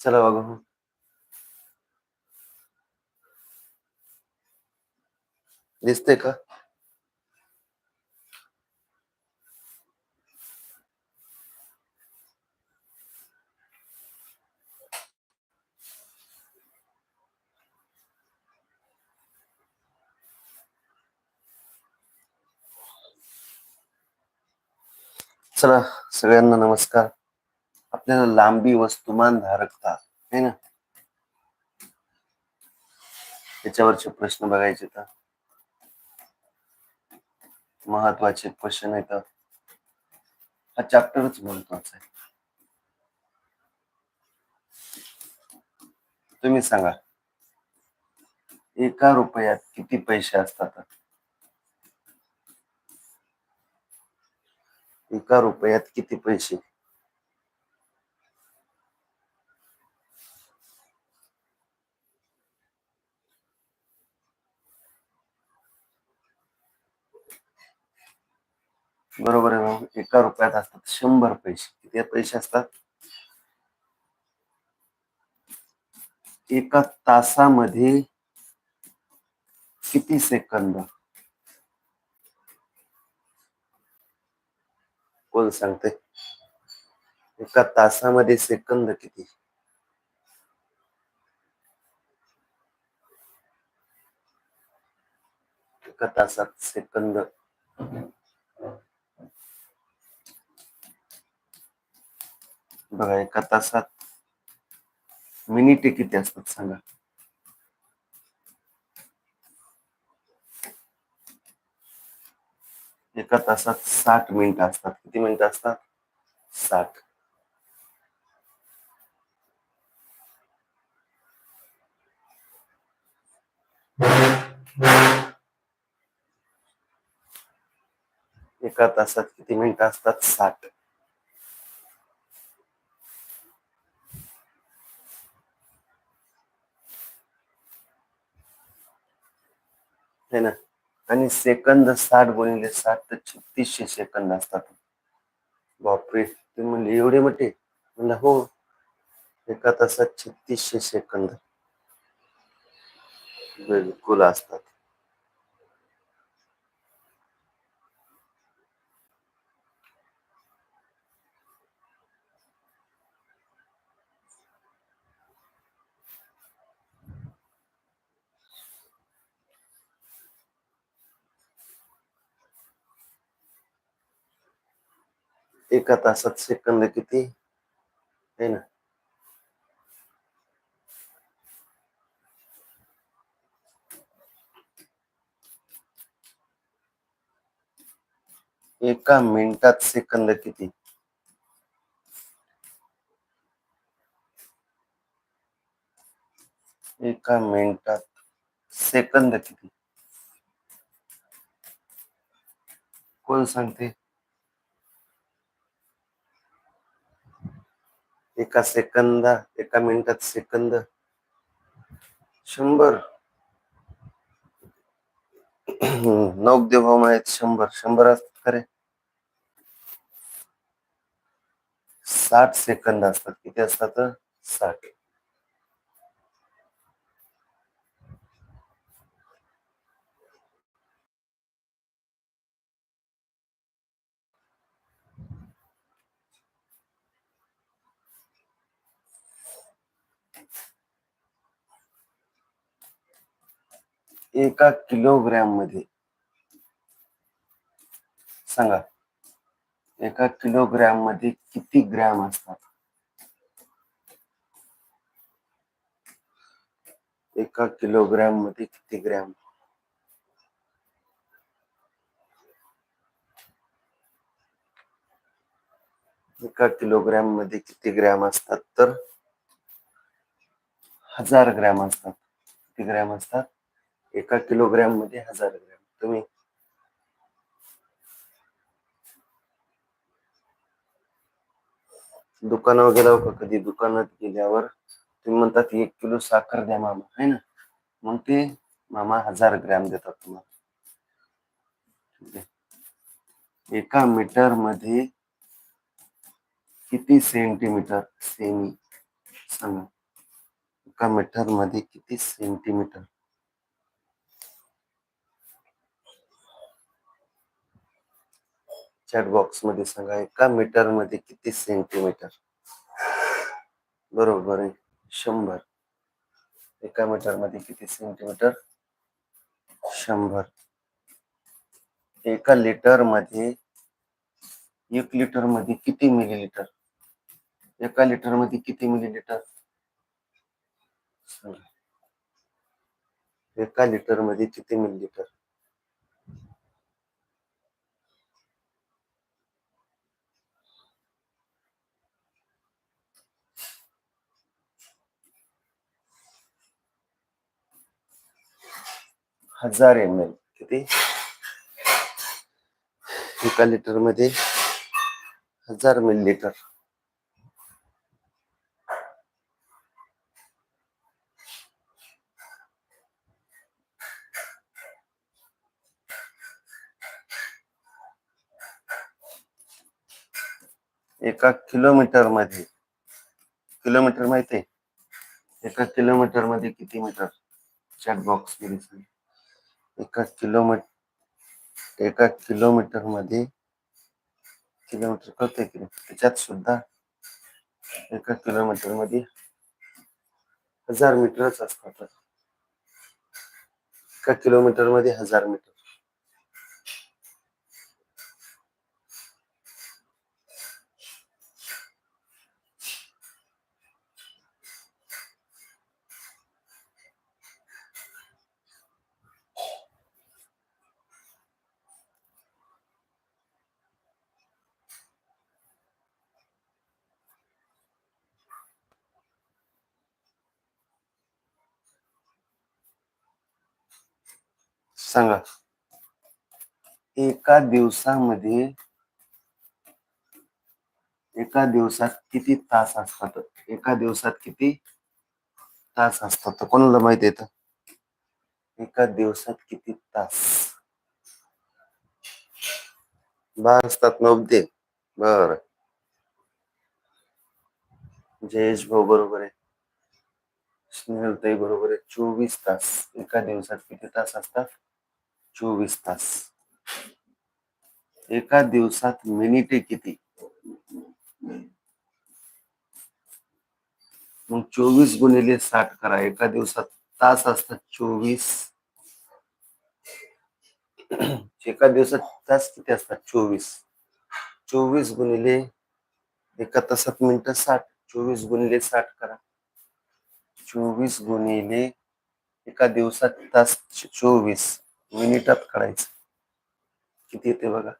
चला बघू दिसते का? चला सगळ्यांना नमस्कार. आपल्याला लांबी वस्तुमान धारकता है ना? त्याच्यावरचे प्रश्न बघायचे तर? महत्त्वाचे क्वेश्चन आहेत. हा चॅप्टरच महत्त्वाचा आहे. तुम्ही सांगा एका रुपयात किती पैसे असतात? एका रुपयात किती पैसे? बरोबर आहे ना एका रुपयात असतात शंभर पैसे. किती पैसे असतात? एका तासामध्ये किती सेकंद? कोण सांगते एका तासामध्ये सेकंद किती? एका तासात सेकंद. बघा एका तासात मिनिटे किती असतात सांगा एका तासात साठ मिनिटं असतात किती मिनिटं असतात साठ एका तासात किती मिनिटं असतात साठ है ना? आणि सेकंद साठ गुणिले साठ तर छत्तीसशे सेकंद असतात. बापरे तुम्ही म्हणले एवढे मोठे? म्हणलं हो एका तासात छत्तीसशे सेकंद. बिलकुल असतात. एका तासात सेकंद किती है ना? एका मिनिटात सेकंद किती एका सेकंद किती कोण सांगते? एका सेकंदा एका मिनिटात सेकंद. शंभर. नवदेव भाऊ आहेत शंभर. शंभर असतात खरे साठ सेकंद असतात. किती असतात? साठ. एका किलोग्रॅममध्ये. सांगा. एका किलोग्रॅममध्ये किती ग्रॅम असतात? एका किलोग्रॅममध्ये किती ग्रॅम? एका किलोग्रॅममध्ये किती ग्रॅम असतात? तर हजार ग्रॅम असतात. किती ग्रॅम असतात? एका किलोग्रॅममध्ये हजार ग्रॅम. तुम्ही दुकानावर गेला का? कधी दुकानात गेल्यावर तुम्ही म्हणतात एक किलो साखर द्या मामा है ना? मग ते मामा हजार ग्रॅम देतात तुम्हाला. एका मीटरमध्ये किती सेंटीमीटर? सेमी. सांगा. एका मीटरमध्ये किती सेंटीमीटर? चॅट बॉक्समध्ये सांगा एका मीटरमध्ये किती सेंटीमीटर बरोबर आहे. शंभर. एका मीटरमध्ये किती सेंटीमीटर शंभर. एका लिटरमध्ये एक लिटरमध्ये किती मिलीलिटर एका लिटरमध्ये किती मिलीलिटर सांगा. एका लिटरमध्ये किती मिलीलिटर हजार एम एल किती? एका लिटरमध्ये हजार मिलीलिटर एका किलोमीटरमध्ये किलोमीटर माहिती आहे? एका किलोमीटरमध्ये किती मीटर? चॅट बॉक्समध्ये. सांग. एका किलोमीटर एका किलोमीटरमध्ये किलोमीटर कळतंय की त्याच्यात सुद्धा एका किलोमीटरमध्ये हजार मीटरच असतात एका किलोमीटरमध्ये हजार मीटर. सांगा. एका दिवसामध्ये एका दिवसात किती तास असतात? एका दिवसात किती तास असतात? कोणाला माहीत येत एका दिवसात किती तास? बारा असतात नव्हते बर. जयेश भाऊ बरोबर आहे. स्नेहलताई बरोबर आहे. चोवीस तास. एका दिवसात किती तास असतात? चोवीस तास. एका दिवसात मिनिटे किती? मग चोवीस गुणिले साठ करा. एका दिवसात तास असतात चोवीस. एका दिवसात तास किती असतात? चोवीस. गुणिले एका तासात मिनिट साठ. चोवीस गुणिले साठ करा. चोवीस गुणिले एका दिवसात तास चोवीस. मिनिटात काढायचं. किती येते बघा.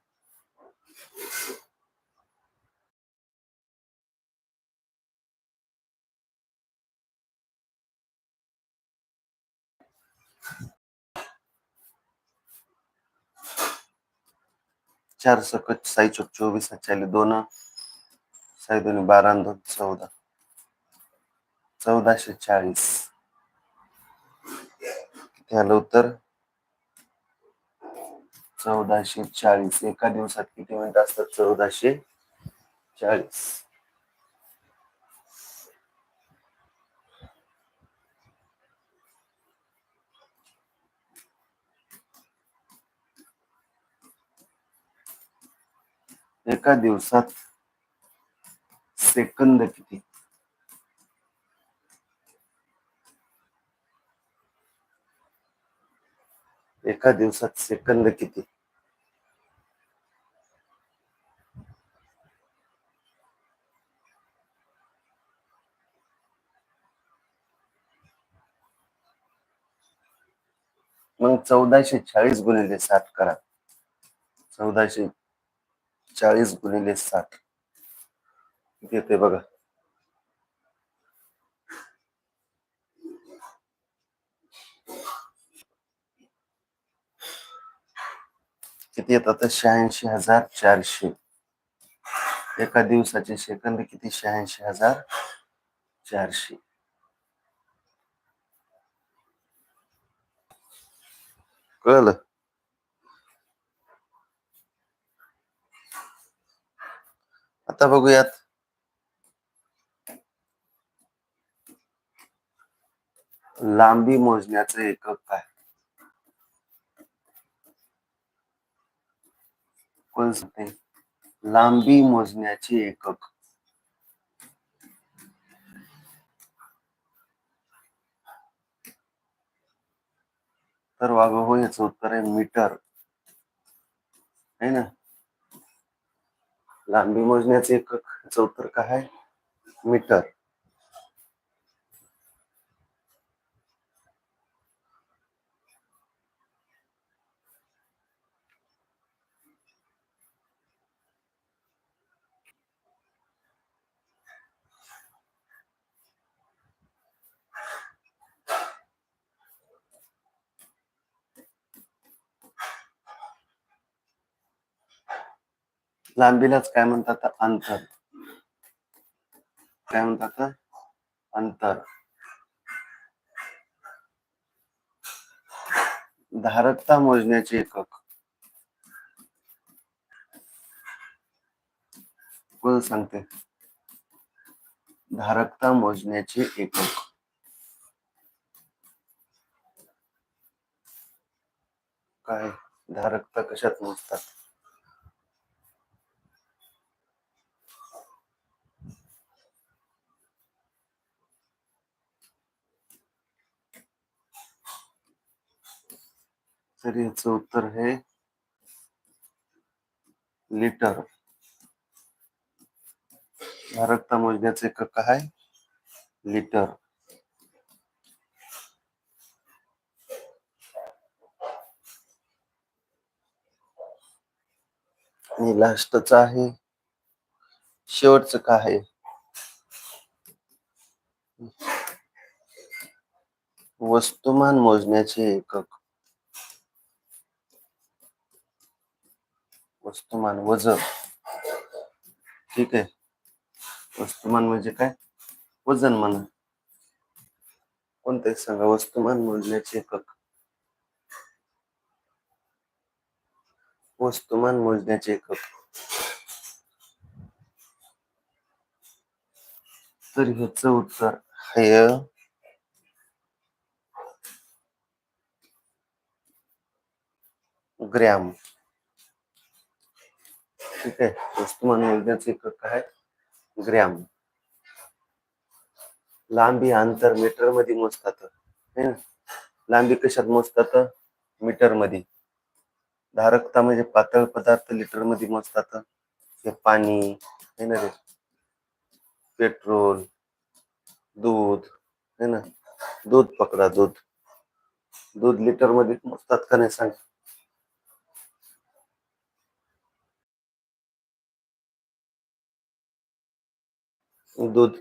चार सकट साई चौक चोवीस चाले दोन साई दोन बारा दोन चौदा. चौदाशे चाळीस. किती आलं उत्तर चौदाशे चाळीस. एका दिवसात किती मिनिट असतात? चौदाशे चाळीस. एका दिवसात सेकंद किती? एका दिवसात सेकंद किती? मग चौदाशे चाळीस गुणिले साठ करा. चौदाशे चाळीस गुणिले साठ येते बघा. किती येतात शहाऐंशी हजार चारशे. एका दिवसाचे सेकंद किती? शहाऐंशी हजार चारशे. कळलं? आता बघूयात. लांबी मोजण्याचं एकक काय? कोण होते लांबी मोजण्याचे एकक. तर वाग हो याच उत्तर आहे मीटर. है ना? लांबी मोजण्याचे एकक याचं उत्तर काय आहे? मीटर. लांबीलाच काय म्हणतात अंतर. काय म्हणतात अंतर. धारकता मोजण्याचे एकक. कोण सांगते. धारकता मोजण्याचे एकक. काय? धारकता कशात मोजतात? तर याचं उत्तर आहे लिटर. धारकता मोजण्याचे एकक काय लिटर. आणि लास्टच आहे शेवटचं काय आहे? वस्तुमान मोजण्याचे एकक. वस्तुमान वजन. ठीक आहे. वस्तुमान म्हणजे काय? वजन म्हणा. कोणते सांगा वस्तुमान मोजण्याचे एकक. वस्तुमान मोजण्याचे एकक. तर ह्याच उत्तर हाय. ग्रॅम. ठीक आहे. वस्तुमान मोजण्याचे एकक काय ग्रॅम. लांबी अंतर मीटरमध्ये मोजतात ना? लांबी कशात मोजतात? मीटरमध्ये धारकता म्हणजे पातळ पदार्थ लिटरमध्ये मोजतात. हे पाणी हे ना रे? पेट्रोल दूध है ना? दूध पकडा दूध. दूध लिटरमध्ये मोजतात का नाही सांग? दूध.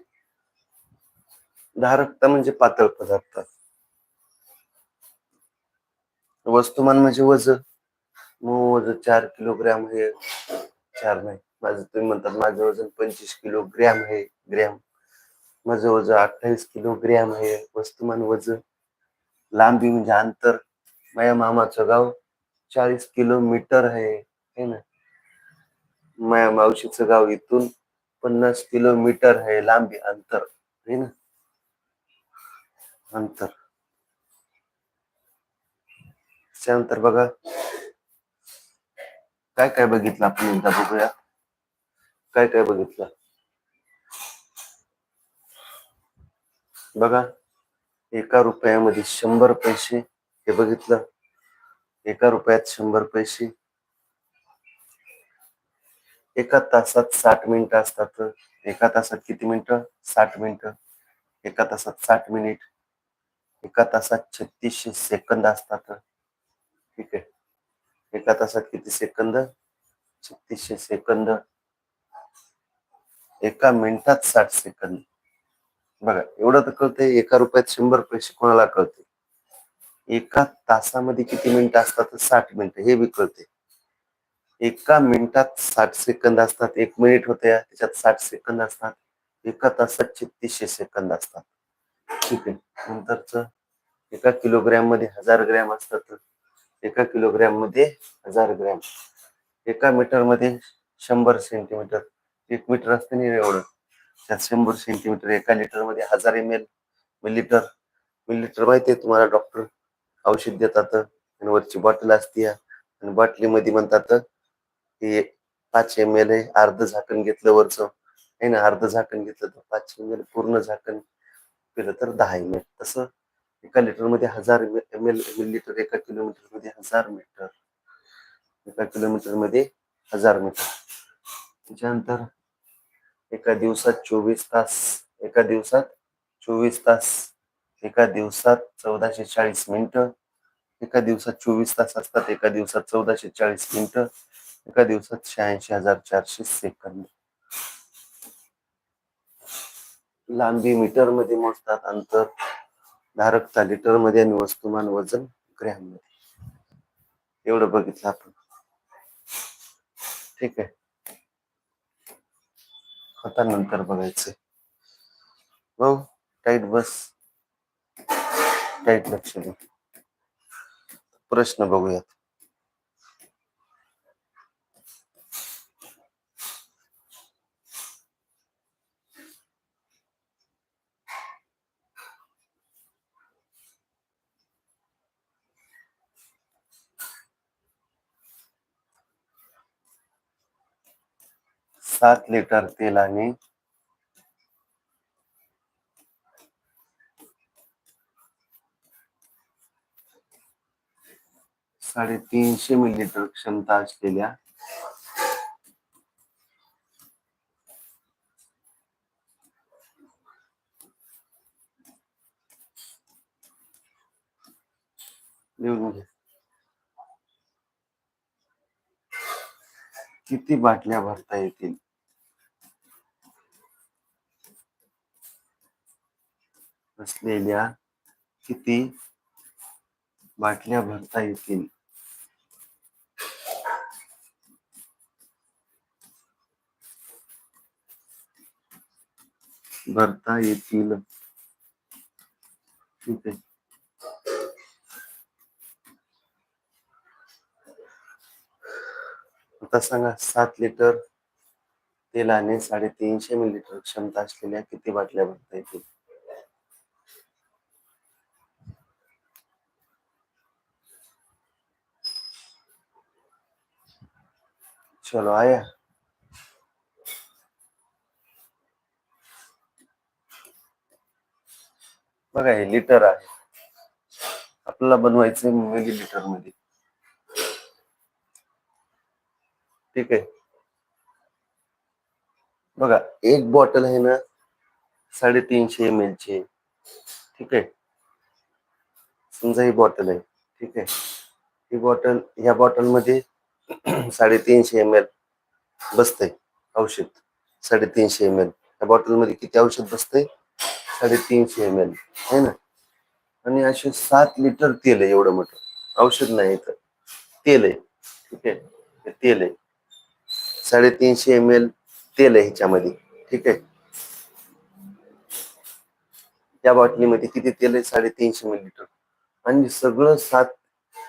धारकता म्हणजे पातळ पदार्थ. वस्तुमान म्हणजे वजन. मग वजन चार किलोग्रॅम हे चार नाही माझं तुम्ही म्हणतात माझं वजन पंचवीस किलो ग्रॅम आहे. ग्रॅम. माझं वजन अठ्ठावीस किलो ग्रॅम आहे. वस्तुमान वजन. लांबी म्हणजे अंतर. माझ्या मामाचं गाव चाळीस किलोमीटर आहे. ना? माझ्या मावशीचं गाव इथून पन्नास किलोमीटर आहे लांबी अंतर है ना? अंतर. त्यानंतर बघा काय काय बघितलं आपण एकदा बघूया काय काय बघितलं? बघा एका रुपयामध्ये शंभर पैसे हे बघितलं? एका रुपयात शंभर पैसे एका तासात साठ मिनिटं असतात. एका तासात किती मिनिटं? साठ मिनिटं. एका तासात साठ मिनिट. एका तासात छत्तीसशे सेकंद असतात. ठीक आहे. एका तासात किती सेकंद? छत्तीसशे सेकंद. एका मिनिटात साठ सेकंद. बघा एवढं तर कळतंय एका रुपयात शंभर पैसे कोणाला कळते एका तासामध्ये किती मिनिटं असतात? साठ मिनिटं. हे बी कळते एका मिनिटात साठ सेकंद असतात एक मिनिट होते त्याच्यात साठ सेकंद असतात एका तासात छत्तीसशे सेकंद असतात. ठीक आहे नंतरच एका किलोग्रॅममध्ये हजार ग्रॅम असतात एका किलोग्रॅममध्ये हजार ग्रॅम. एका मीटरमध्ये शंभर सेंटीमीटर एक मीटर असते नाही एवढं त्यात शंभर सेंटीमीटर एका लिटरमध्ये हजार एम एल मिलिटर मिलिटर माहिती आहे तुम्हाला डॉक्टर औषध देतात आणि वरची बॉटल असते आणि बाटलीमध्ये म्हणतात की पाच एम एल आहे अर्ध झाकण घेतलं वरचं. आहे ना अर्ध झाकण घेतलं तर पाच एम एल पूर्ण झाकण केलं तर दहा एम एल तसं एका लिटरमध्ये हजार एम एल मिलीलिटर एका किलोमीटरमध्ये हजार मीटर. एका किलोमीटरमध्ये हजार मीटर. त्याच्यानंतर एका दिवसात चोवीस तास एका दिवसात चोवीस तास एका दिवसात चौदाशे चाळीस मिनिटं एका दिवसात चोवीस तास असतात एका दिवसात चौदाशे चाळीस मिनिटं एका दिवसात शहाऐंशी हजार चारशे सेकंद. लांबी मीटरमध्ये मोजतात अंतर धारकता लिटरमध्ये आणि वस्तुमान वजन ग्रॅममध्ये एवढं बघितलं आपण. ठीक आहे. आता नंतर बघायचंय भाऊ टाईट बस. टाईट लक्ष दे. प्रश्न बघूयात. सात लिटर तेलाने साडेतीनशे मिलीलिटर क्षमता असलेल्या किती बाटल्या भरता येतील? असलेल्या किती बाटल्या भरता येतील? भरता येतील. ठीक आहे. आता सांगा, सात लिटर तेलाने साडेतीनशे मिलीलिटर क्षमता असलेल्या किती बाटल्या भरता येतील? चलो आया बघा हे लिटर आहे. आपल्याला बनवायचं मिली लिटरमध्ये. ठीक आहे. बघा एक बॉटल आहे ना साडेतीनशे एम एल ची ठीक आहे. समजा ही बॉटल आहे. ठीक आहे. ही बॉटल ह्या बॉटलमध्ये साडेतीनशे एम एल बसते औषध. साडेतीनशे एम एल या बॉटलमध्ये किती औषध बसते साडेतीनशे एम एल आहे ना? आणि असे सात लिटर तेल आहे एवढं मोठं. औषध नाही तर तेल आहे. ठीक आहे? तेल आहे. साडेतीनशे एम एल तेल आहे ह्याच्यामध्ये. ठीक आहे? त्या बॉटलीमध्ये किती तेल आहे? साडेतीनशे मिलीलिटर आणि सगळं सात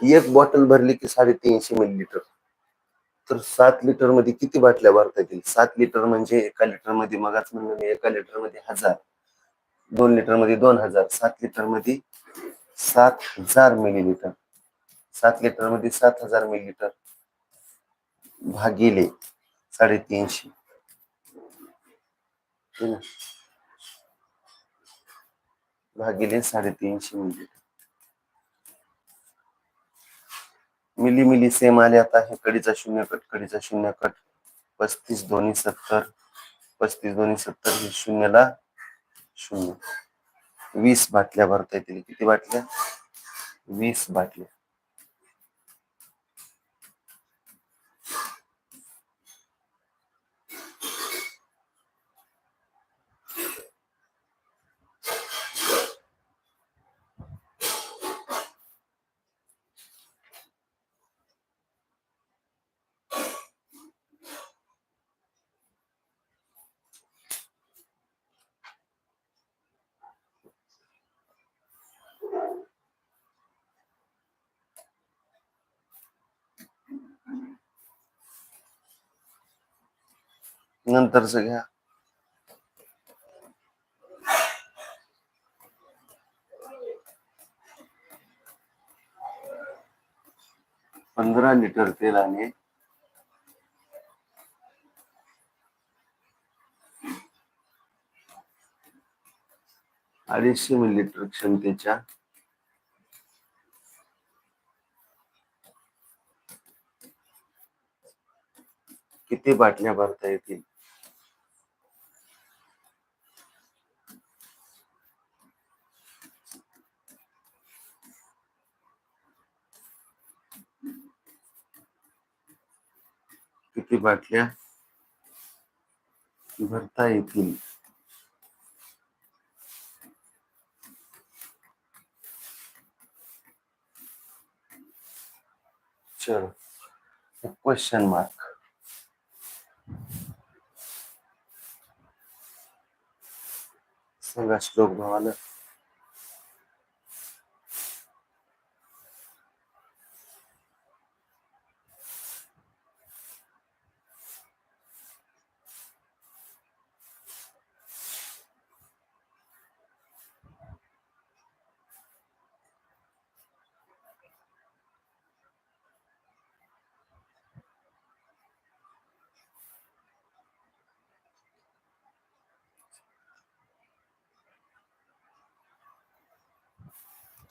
एक बॉटल भरली की साडेतीनशे मिलीलिटर तर सात लिटरमध्ये किती बाटल्या भरता येतील? सात लिटर म्हणजे एका लिटरमध्ये मगाच म्हणलं मी एका लिटरमध्ये हजार. दोन लिटरमध्ये दोन हजार. सात लिटरमध्ये सात हजार मिलीलिटर सात लिटरमध्ये सात हजार मिलीलिटर भागिले साडेतीनशे. भागिले साडेतीनशे मिलीलिटर मिली मिली सेम आले आता. हे कडीचा शून्य कट कडीचा शून्य कट. पस्तीस दोन्ही सत्तर. पस्तीस दोन्ही सत्तर हे शून्यला शून्य. वीस बाटल्या भरता येतील. किती बाटल्या? वीस बाटल्या. नंतरच घ्या. पंधरा लिटर तेल आणि अडीचशे मिलीलिटर क्षमतेच्या किती बाटल्या भरता येतील? बाटल्या भरता येतील. चलो क्वेश्चन मार्क सांगा श्लोक भावाला.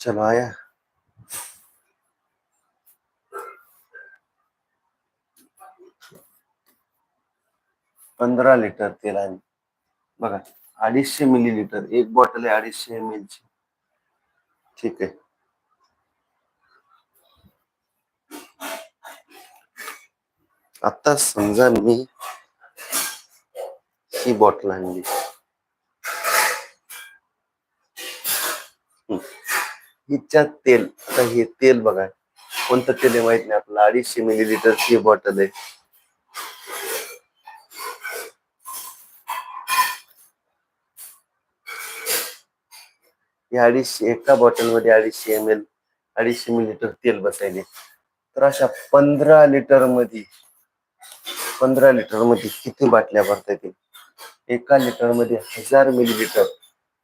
चलो आया पंधरा लिटर तेल आहे बघा, अडीचशे मिलीलिटर एक बॉटल आहे अडीचशे एम एल ची. ठीक आहे. आता समजा मी ही बॉटल आणली. हिच्या हिच्यात तेल. आता हे तेल बघा. कोणतं तेल आहे माहीत नाही आपल्याला. अडीचशे मिली लिटर ची बॉटल आहे. अडीचशे एका बॉटलमध्ये अडीचशे एम एल अडीचशे मिलीलिटर तेल बसायले. तर अशा पंधरा लिटरमध्ये पंधरा लिटरमध्ये किती बाटल्या भरता येतील? एका लिटरमध्ये हजार मिलीलिटर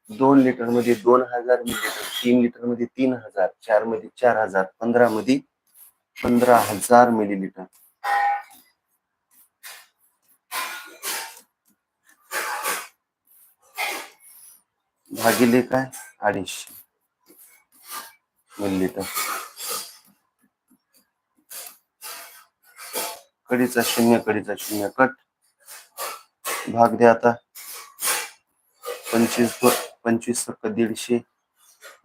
दोन लिटरमध्ये दोन हजार मिलीलिटर तीन लिटरमध्ये तीन हजार चारमध्ये चार हजार पंधरा मध्ये पंधरा हजार मिलीलिटर भागिले काय? अडीचशे मिलीलिटर कडीचा शून्य कडीचा शून्य कट. भाग द्या आता. पंचवीस पंचवीस दीडशे.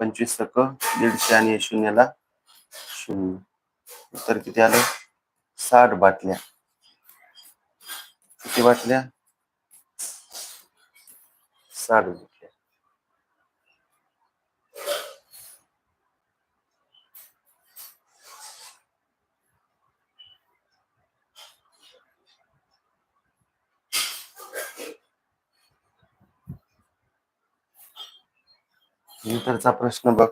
पंचवीस सक दीडशे आणि शून्याला शून्य. तर किती आलं? साठ बाटल्या. किती बाटल्या? साठ बाटल्या नंतरचा प्रश्न बघ.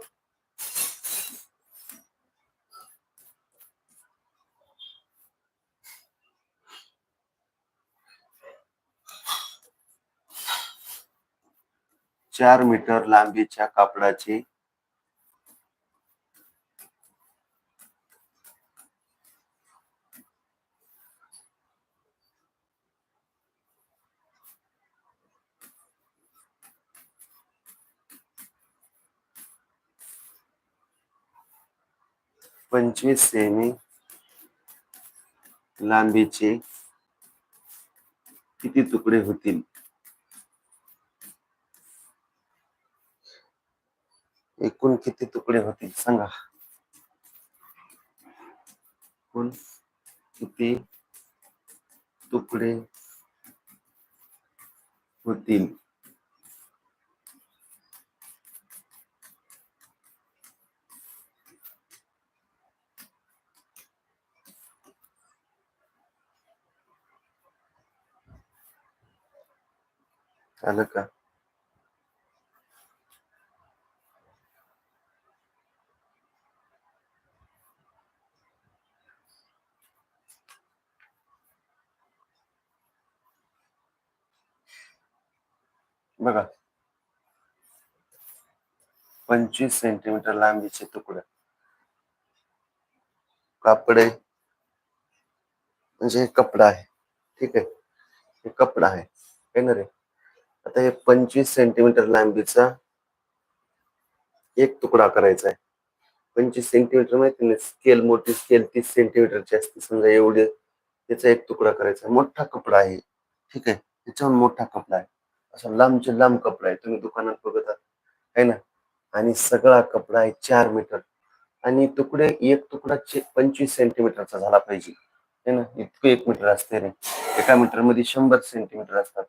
चार मीटर लांबीच्या कापडाचे पंचवीस सेमी लांबीचे किती तुकडे होतील? एकूण किती तुकडे होतील सांगा. एकूण किती तुकडे होतील? आलं का? बघा. पंचवीस सेंटीमीटर लांबीचे तुकडे. कापड. आहे म्हणजे हे कपडा आहे. ठीक आहे? हे कपडा आहे. है ना रे आता हे पंचवीस सेंटीमीटर लांबीचा एक तुकडा करायचा आहे. पंचवीस सेंटीमीटर माहिती नाही स्केल मोठी स्केल तीस सेंटीमीटरची असते. समजा एवढे त्याचा एक तुकडा करायचा मोठा कपडा आहे. ठीक आहे? त्याच्याहून मोठा कपडा आहे. असा लांबचे लांब कपडा आहे. तुम्ही दुकानात बघत आहात. है ना? आणि सगळा कपडा आहे चार मीटर आणि तुकडे एक तुकडा पंचवीस सेंटीमीटरचा झाला पाहिजे. है ना? इतकं एक मीटर असते रे. एका मीटरमध्ये शंभर सेंटीमीटर असतात.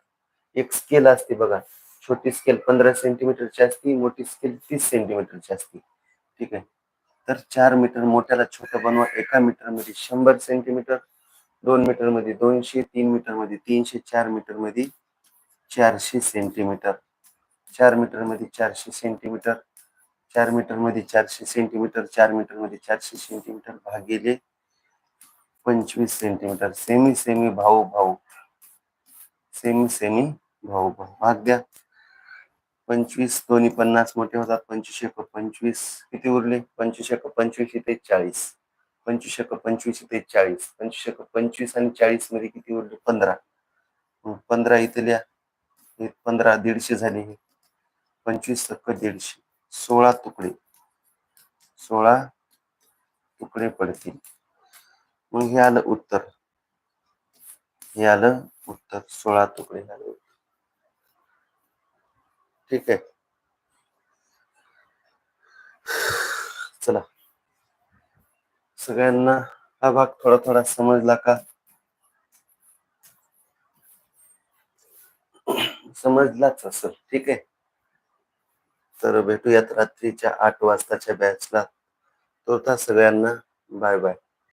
एक स्केल असते बघा. छोटी स्केल पंधरा सेंटीमीटरची असते, मोठी स्केल तीस सेंटीमीटरची असते. ठीक आहे? तर चार मीटर मोठ्याला छोटं बनवा. एका मीटर मध्ये शंभर सेंटीमीटर दोन मीटर मध्ये दोनशे, तीन मीटर मध्ये तीनशे, चार मीटर मध्ये चारशे सेंटीमीटर चार मीटर मध्ये चारशे सेंटीमीटर चार मीटर मध्ये चारशे सेंटीमीटर चार मीटर मध्ये चारशे सेंटीमीटर भागिले पंचवीस सेंटीमीटर सेमी सेमी भाऊ भाऊ सेमी सेमी भाऊ भाऊ भाग द्या. पंचवीस दोन्ही पन्नास मोठे होतात पंचवीस एक पंचवीस. किती उरले? पंचवीस एक पंचवीस इथे चाळीस. पंचवीस एक पंचवीस इथे चाळीस. पंचवीस एक पंचवीस आणि चाळीसमध्ये किती उरले? पंधरा. पंधरा इथे लिहा. हे पंधरा दीडशे झाले हे. पंचवीस टक्क दीडशे. सोळा तुकडे. सोळा तुकडे पडतील. मग हे आलं उत्तर. हे आलं उत्तर. सोळा तुकडे आलं उत्तर. ठीक आहे. चला. सगळ्यांना हा भाग थोडा थोडा समजला का? समजलाच असेल. ठीक आहे. तर भेटूयात रात्रीच्या आठ वाजताच्या बॅचला तोता सगळ्यांना बाय बाय.